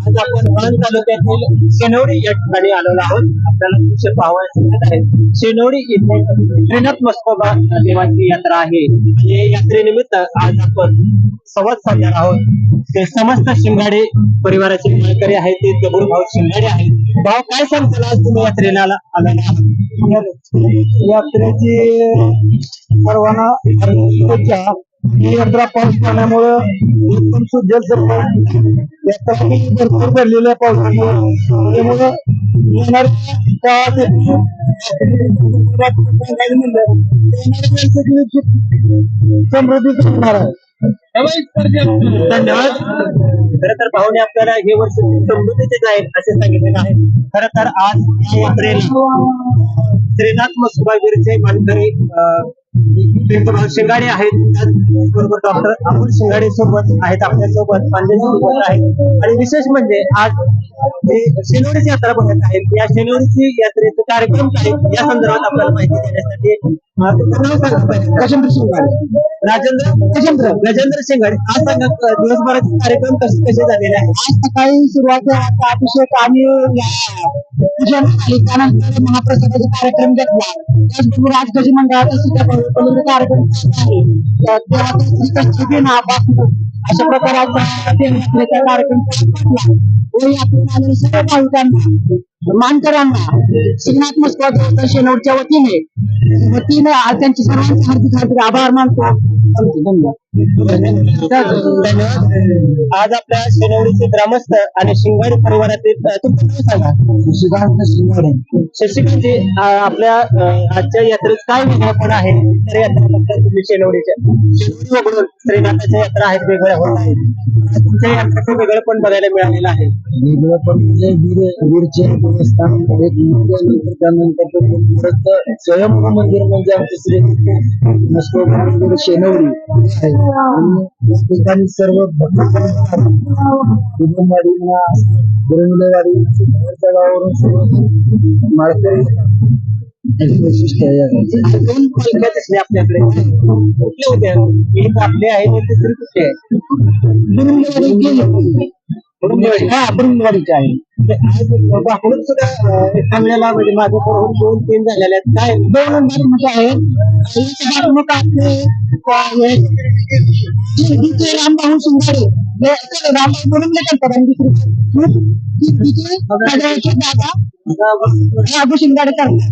आज आपण वळण तालुक्यातील शेनवडी या ठिकाणी आलेलो आहोत. आपल्याला दृश्य पाहावयास मिळत आहे शेनवडी इथे श्रीनाथ मस्कोबा देवाची यात्रा आहे. या यात्रेनिमित्त आज आपण संवाद साधणार आहोत. ते समस्त शिंगाडे परिवाराचे माळकरी आहेत. ते दगडू भाऊ शिंगाडे आहेत. भाऊ काय सांगताल आज तुम्ही यात्रेला आलेला आहात? यात्रेची परवाना ही यात्रा पाऊस पाण्यामुळं सफल यात्रा भरपूर भरलेल्या पावसामुळे त्यामुळं येणाऱ्या काळात समृद्धी होणार आहे. धन्यवाद. खर तर भाऊने आपल्याला हे वर्ष समृद्धीचे आहे असे सांगितलेले आहे. खर तर आज श्रीनाथ मसुबावीरचे मानकरी पिंपळराव शिंगाडे आहेत. त्याचबरोबर डॉक्टर अमोल शिंगाडे सोबत आहेत आपल्यासोबत पांडे सोबत आहेत. आणि विशेष म्हणजे आज शेनवडीची यात्रा बघत आहेत या शेनवडीची यात्रेचे कार्यक्रम काय या संदर्भात आपल्याला माहिती देण्यासाठी राजेंद्र गजेंद्र गजेंद्र शिंगाडे. आज सांगा दिवसभराचे कार्यक्रम कसे कसे झालेले आहेत? आज सकाळी सुरुवात अभिषेक आणि पूजन आणि त्यानंतर महाप्रसादाचा कार्यक्रम घेतला. त्याचबरोबर आज गज मंडळाचा कार्यक्रम आहे. श्रीकृष्ण हा अशा प्रकाराचा देवयात्रेचा कार्यक्रम पार सर्व भाविकांना मानकरांना श्रीनाथ मस्कोबा शेनवडच्या वतीने. वतीने आज त्यांचे सर्वांचे हार्दिक हार्दिक आभार मानतो. धन्यवाद धन्यवाद. आज आपल्या शेनवडीचे ग्रामस्थ आणि शिंगाडे परिवारातील तुमचं नाव सांगा. शशिकांत शिंगाडे. शशिकांतजी आपल्या आजच्या यात्रेत काय वेगळेपण आहे? तर तुम्ही शेनवडीच्या शेनवडी वगळून श्रीनाथाच्या यात्रा आहेत वेगळ्या होत आहेत. तुमच्या यात्रेचं वेगळेपण बघायला मिळालेलं आहे. वेगळं पण म्हणजे वीर वीरचे एक नंतर त्यानंतर परत स्वयंभू मंदिर म्हणजे आमचे श्री मंदिर शेनवडी ठिकाणी सर्व कुटुंबवाडी बाहेरच्या गावावरून सर्व माळकरी याचे वैशिष्ट्य आहे दोन आपल्याकडे? कुठले होते? एक आपले आहे आणि दुसरी कुठली आहे. हा बुरंगलेवाडीचे आहे. सुद्धा म्हणजे माझ्या बरोबर दोन तीन झालेले आहेत. काय? दोन बाजूमुख आहे रामभाऊ शिंगाडे रामभाऊ म्हणून नाही करतात आणि दुसरी. दादा राघू शिंगाडे करतात